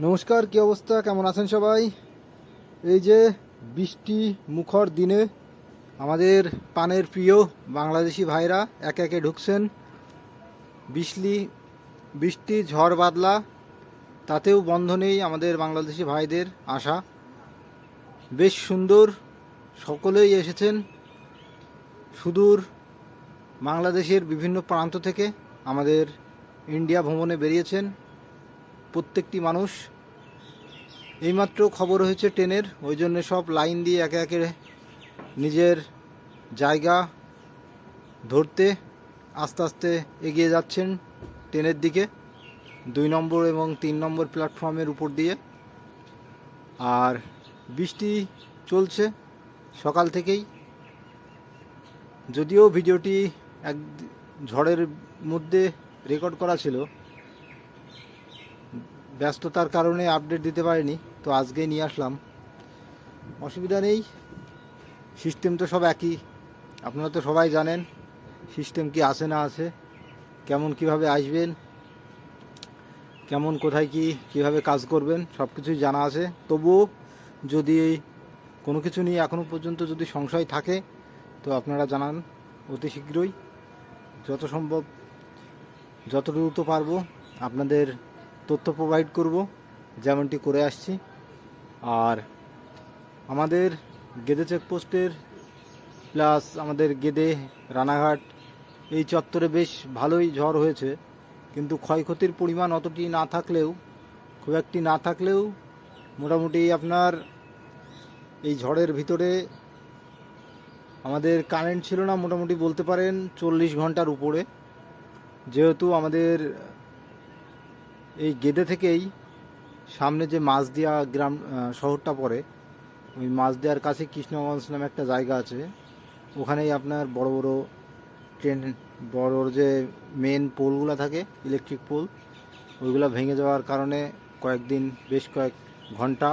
নমস্কার, কি অবস্থা? কেমন আছেন সবাই? এই যে বৃষ্টি মুখর দিনে আমাদের পানের প্রিয় বাংলাদেশি ভাইরা একে একে ঢুকছেন। বৃষ্টি বৃষ্টি, ঝড় বাদলা, তাতেও বন্ধ নেই আমাদের বাংলাদেশি ভাইদের আশা। বেশ সুন্দর সকলেই এসেছেন সুদূর বাংলাদেশের বিভিন্ন প্রান্ত থেকে আমাদের ইন্ডিয়া ভ্রমণে বেরিয়েছেন। প্রত্যেকটি মানুষ। এইমাত্র খবর হয়েছে ট্রেনের, ওই জন্য সব লাইন দিয়ে একে একে নিজের জায়গা ধরতে আস্তে আস্তে এগিয়ে যাচ্ছেন ট্রেনের দিকে, দুই নম্বর এবং তিন নম্বর প্ল্যাটফর্মের উপর দিয়ে। আর বৃষ্টি চলছে সকাল থেকেই। যদিও ভিডিওটি এক ঝড়ের মধ্যে রেকর্ড করা ছিল ব্যস্ততার কারণে আপডেট দিতে পারিনি, তো আজকেই নিয়ে আসলাম। অসুবিধা নেই সিস্টেম তো সব একই। আপনারা তো সবাই জানেন সিস্টেম কি আছে না আছে, কেমন কীভাবে আসবেন, কেমন কোথায় কি, কীভাবে কাজ করবেন, সব কিছুই জানা আছে। তবুও যদি কোনো কিছু নিয়ে এখনও পর্যন্ত যদি সংশয় থাকে, তো আপনারা জানান অতি শীঘ্রই। যত সম্ভব যত দ্রুত পারব, আপনাদের তথ্য প্রোভাইড করব, যেমনটি করে আসছি। আর আমাদের গেদে চেকপোস্টের প্লাস আমাদের গেদে রানাঘাট, এই চত্বরে বেশ ভালোই ঝড় হয়েছে। কিন্তু ক্ষয়ক্ষতির পরিমাণ অতটি না থাকলেও, খুব একটি না থাকলেও মোটামুটি আপনার এই ঝড়ের ভিতরে আমাদের কারেন্ট ছিল না, মোটামুটি বলতে পারেন চল্লিশ ঘণ্টার উপরে। যেহেতু আমাদের এই গেদে থেকেই সামনে যে মাছদিয়া গ্রাম শহরটা পড়ে, ওই মাছদিয়ার কাছে কৃষ্ণগঞ্জ নামে একটা জায়গা আছে। ওখানেই আপনার বড় বড় ট্রেন, বড় বড় যে মেন পোলগুলো থাকে ইলেকট্রিক পোল ওইগুলো ভেঙে যাওয়ার কারণে কয়েকদিন, বেশ কয়েক ঘণ্টা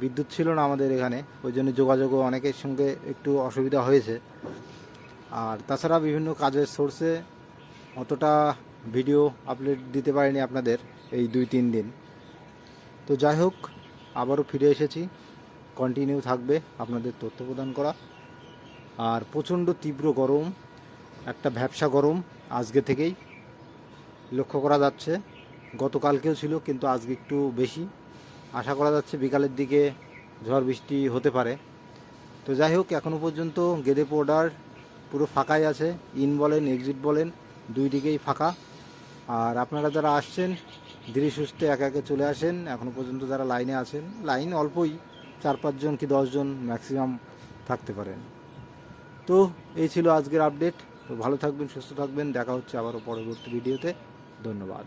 বিদ্যুৎ ছিল না আমাদের এখানে। ওই জন্য যোগাযোগও অনেকের সঙ্গে একটু অসুবিধা হয়েছে। আর তাছাড়া বিভিন্ন কাজের সোর্সে অতটা ভিডিও আপলোড দিতে পারিনি আপনাদের এই দুই তিন দিন। তো যাই হোক, আবারও ফিরে এসেছি। কন্টিনিউ থাকবে আপনাদের তথ্য প্রদান করা। আর প্রচণ্ড তীব্র গরম, একটা ভ্যাবসা গরম আজকে থেকেই লক্ষ্য করা যাচ্ছে। গতকালকেও ছিল, কিন্তু আজকে একটু বেশি। আশা করা যাচ্ছে বিকালের দিকে ঝড় বৃষ্টি হতে পারে। তো যাই হোক এখনও পর্যন্ত গেদে পোর্ডার পুরো ফাঁকাই আছে। ইন বলেন এক্সিট বলেন, দুই দিকেই ফাঁকা। আর আপনারা যারা আসছেন, ধীরে সুস্থে একে একে চলে আসেন এখনও পর্যন্ত যারা লাইনে আছেন, লাইন অল্পই, চার পাঁচজন কি দশজন ম্যাক্সিমাম থাকতে পারেন। তো এই ছিল আজকের আপডেট তো ভালো থাকবেন, সুস্থ থাকবেন, দেখা হচ্ছে আবারও পরবর্তী ভিডিওতে ধন্যবাদ।